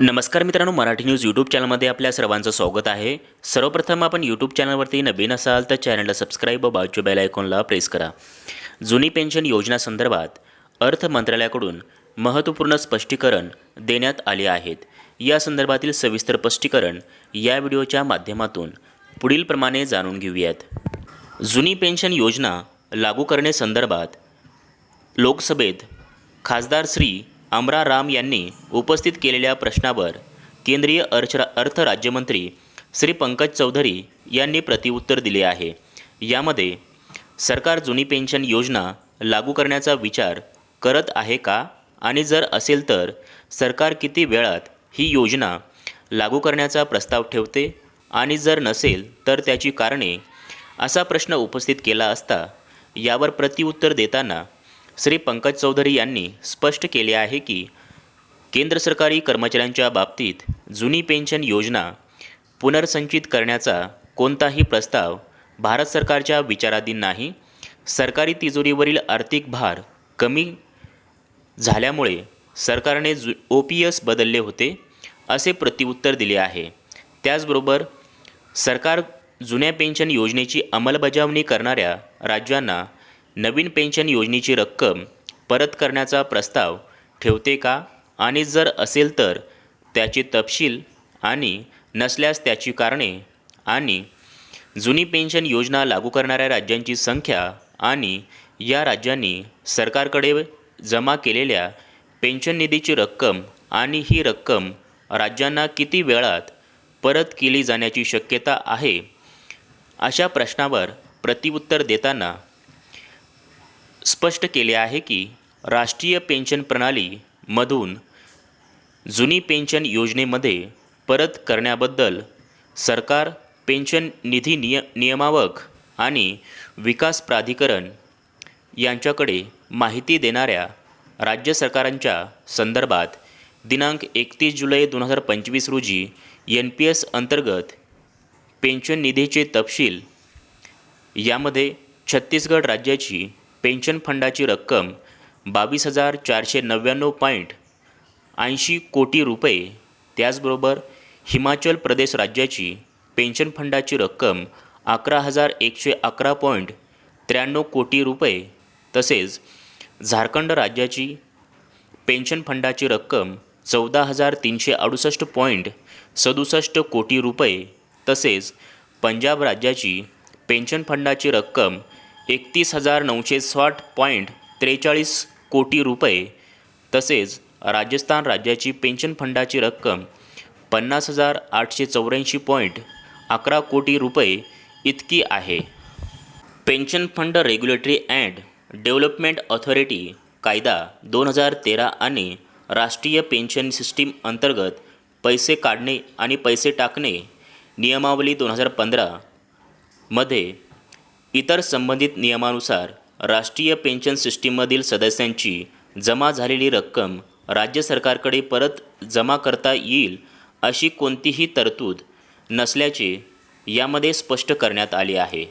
नमस्कार मित्रांनो Marathi news YouTube चॅनलमध्ये आपल्या सर्वांचं स्वागत आहे. सर्वप्रथम आपण यूट्यूब चॅनलवरती नवीन असाल तर चॅनलला सबस्क्राईब व बाजू बेल आयकॉनला प्रेस करा. जुनी पेन्शन योजनासंदर्भात अर्थ मंत्रालयाकडून महत्त्वपूर्ण स्पष्टीकरण देण्यात आले आहेत. या संदर्भातील सविस्तर स्पष्टीकरण या व्हिडिओच्या माध्यमातून पुढीलप्रमाणे जाणून घेऊयात. जुनी पेन्शन योजना लागू करण्यासंदर्भात लोकसभेत खासदार श्री अमरा राम यांनी उपस्थित केलेल्या प्रश्नावर केंद्रीय अर्थ अर्थ राज्यमंत्री श्री पंकज चौधरी यांनी प्रतिउत्तर दिले आहे. यामध्ये सरकार जुनी पेन्शन योजना लागू करण्याचा विचार करत आहे का? आणि जर असेल तर सरकार किती वेळात ही योजना लागू करण्याचा प्रस्ताव ठेवते? आणि जर नसेल तर त्याची कारणे? असा प्रश्न उपस्थित केला असता यावर प्रतिउत्तर देताना श्री पंकज चौधरी यांनी स्पष्ट केले आहे की केंद्र सरकारी कर्मचाऱ्यांच्या बाबतीत जुनी पेन्शन योजना पुनर्संचित करण्याचा कोणताही प्रस्ताव भारत सरकारच्या विचाराधीन नाही. सरकारी तिजोरीवरील आर्थिक भार कमी झाल्यामुळे सरकारने जु ओ पी एस बदलले होते असे प्रतिउत्तर दिले आहे. त्याचबरोबर सरकार जुन्या पेन्शन योजनेची अंमलबजावणी करणाऱ्या राज्यांना नवीन पेन्शन योजनेची रक्कम परत करण्याचा प्रस्ताव ठेवते का? आणि जर असेल तर त्याचे तपशील आणि नसल्यास त्याची कारणे आणि जुनी पेन्शन योजना लागू करणाऱ्या राज्यांची संख्या आणि या राज्यांनी सरकारकडे जमा केलेल्या पेन्शन निधीची रक्कम आणि ही रक्कम राज्यांना किती वेळात परत केली जाण्याची शक्यता आहे? अशा प्रश्नावर प्रतिउत्तर देताना स्पष्ट केले आहे की राष्ट्रीय पेन्शन प्रणालीमधून जुनी पेन्शन योजनेमध्ये परत करण्याबद्दल सरकार पेन्शन निधी निय नियमावक आणि विकास प्राधिकरण यांच्याकडे माहिती देणाऱ्या राज्य सरकारांच्या संदर्भात दिनांक एकतीस जुलै दोन हजार पंचवीस रोजी एन पी एस अंतर्गत पेन्शन निधीचे तपशील यामध्ये छत्तीसगड राज्याची पेन्शन फंडाची रक्कम बावीस हजार चारशे नव्याण्णव पॉईंट ऐंशी कोटी रुपये. त्याचबरोबर हिमाचल प्रदेश राज्याची पेन्शन फंडाची रक्कम अकरा हजार एकशे अकरा पॉईंट त्र्याण्णव कोटी रुपये. तसेच झारखंड राज्याची पेन्शन फंडाची रक्कम चौदा हजार तीनशे अडुसष्ट पॉईंट सदुसष्ट कोटी रुपये. तसेच पंजाब राज्याची पेन्शन फंडाची रक्कम एकतीस हजार नऊशे साठ पॉईंट त्रेचाळीस कोटी रुपये तसेच राजस्थान राज्याची पेन्शन फंडाची रक्कम पन्नास हजार आठशे चौऱ्याऐंशी पॉईंट अकरा कोटी रुपये इतकी आहे. Pension fund regulatory and development authority कायदा दोन हजार तेरा आणि राष्ट्रीय पेन्शन सिस्टीम अंतर्गत पैसे काढणे आणि पैसे टाकणे नियमावली दोन हजार पंधरामध्ये इतर संबंधित नियमानुसार राष्ट्रीय पेन्शन सिस्टीममधील सदस्यांची जमा झालेली रक्कम राज्य सरकारकडे परत जमा करता येईल अशी कोणतीही तरतूद नसल्याचे यामध्ये स्पष्ट करण्यात आले आहे.